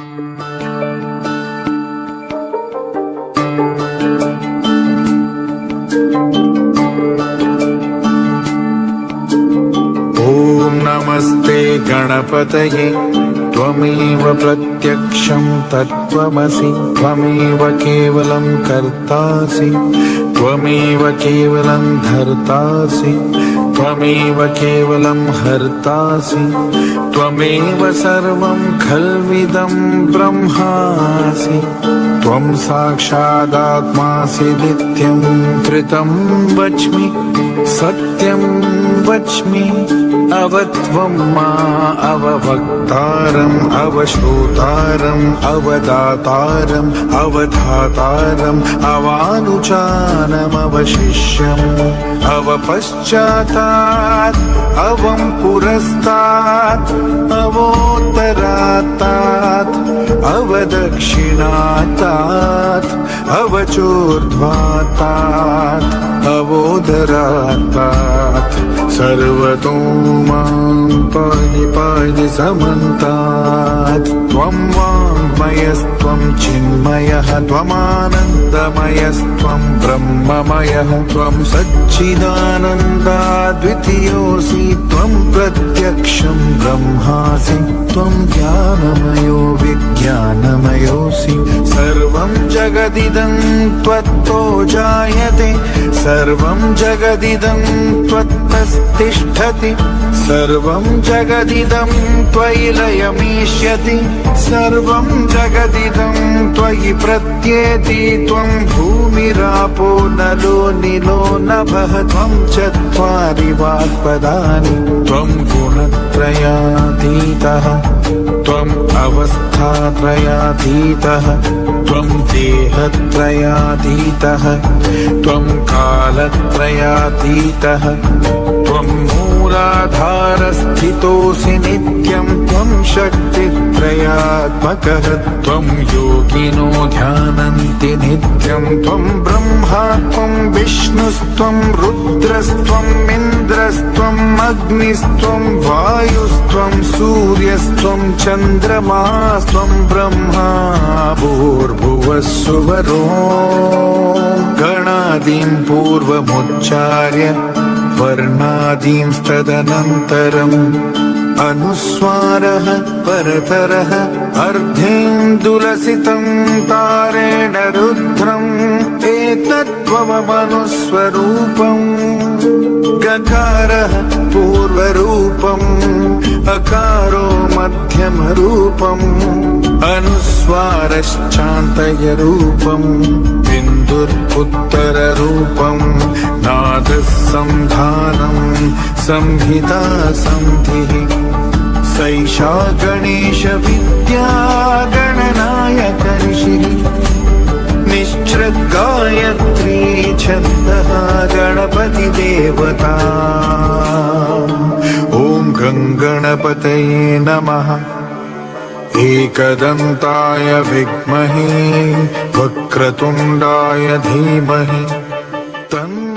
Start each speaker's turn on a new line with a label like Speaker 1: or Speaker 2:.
Speaker 1: Música गणपतये त्वमेव प्रत्यक्षं तत्त्वमसि त्वमेव केवलं कर्तासि त्वमेव केवलं धर्तासि त्वमेव केवलं हर्तासि त्वमेव सर्वं खल्विदं ब्रह्मासि त्वं साक्षादात्मासि नित्यं कृतं वच्मि सत्यं वच्मि अवत्वं मा अववक्तारम् अवश्रोतारम् अवदातारम् अवधातारम् अवानुचानमवशिष्यम् अवपश्चातात् अवं पुरस्तात् अवोत्तरात्तात् अवचोरात् अवचोर्ध्वातात् अवोधरातात् सर्वतो माँ पाणि पाणि समन्तात्। त्वम् त्वं वाङ्मयस्त्वं चिन्मयः त्वमानन्दमयस्त्वं ब्रह्ममयः त्वं सच्चिदानन्दाद्वितीयोऽसि त्वं प्रत्यक्षं ब्रह्मासि त्वं ज्ञानमयो विज्ञानमयोऽसि सर्वं जगदिदं त्वत्तो जायते सर्वं जगदिदं त्वत्तस्तिष्ठति सर्वं जगदिदं त्वयि लयमीष्यति सर्वं जगदिदं त्वयि प्रत्येति त्वं भूमिरापो नलो निलो नभः त्वं चत्वारि वाक्पदानि त्वं गुणत्रयातीतः त्वम् अवस्थात्रयातीतः त्वं देहत्रयातीतः त्वं कालत्रयातीतः त्वं मूलाधारस्थितोऽसि नित्यं त्वं शक्तित्रयात्मकः त्वं योगिनो ध्यानन्ति नित्यं त्वं ब्रह्मा त्वं विष्णुस्त्वं रुद्रस्त्वम् इन्द्रस्त्वम् अग्निस्त्वं वायुस्त्वं सूर्यस्त्वं चन्द्रमास्त्वं ब्रह्मा भूर्भुवः सुवरो गणादीं पूर्वमुच्चार्य वर्णादींस्तदनन्तरम् अनुस्वारः परतरः अर्धेन्दुलसितं तारेण रुद्रम् एतत्त्वमनुस्वरूपम् गकारः पूर्वरूपम् अकारो मध्यमरूपम् अनुस्वारश्चान्तयरूपम् बिन्दुर्पुत्तररूपम् नादः सन्धानम् संहिता सन्धिः सैषा गणेशविद्या गणनायकर्षिः निश्चगायत्री छन्दः गणपतिदेवता। ॐ गङ्गणपतये नमः एकदन्ताय विद्महे वक्रतुण्डाय धीमहि तन्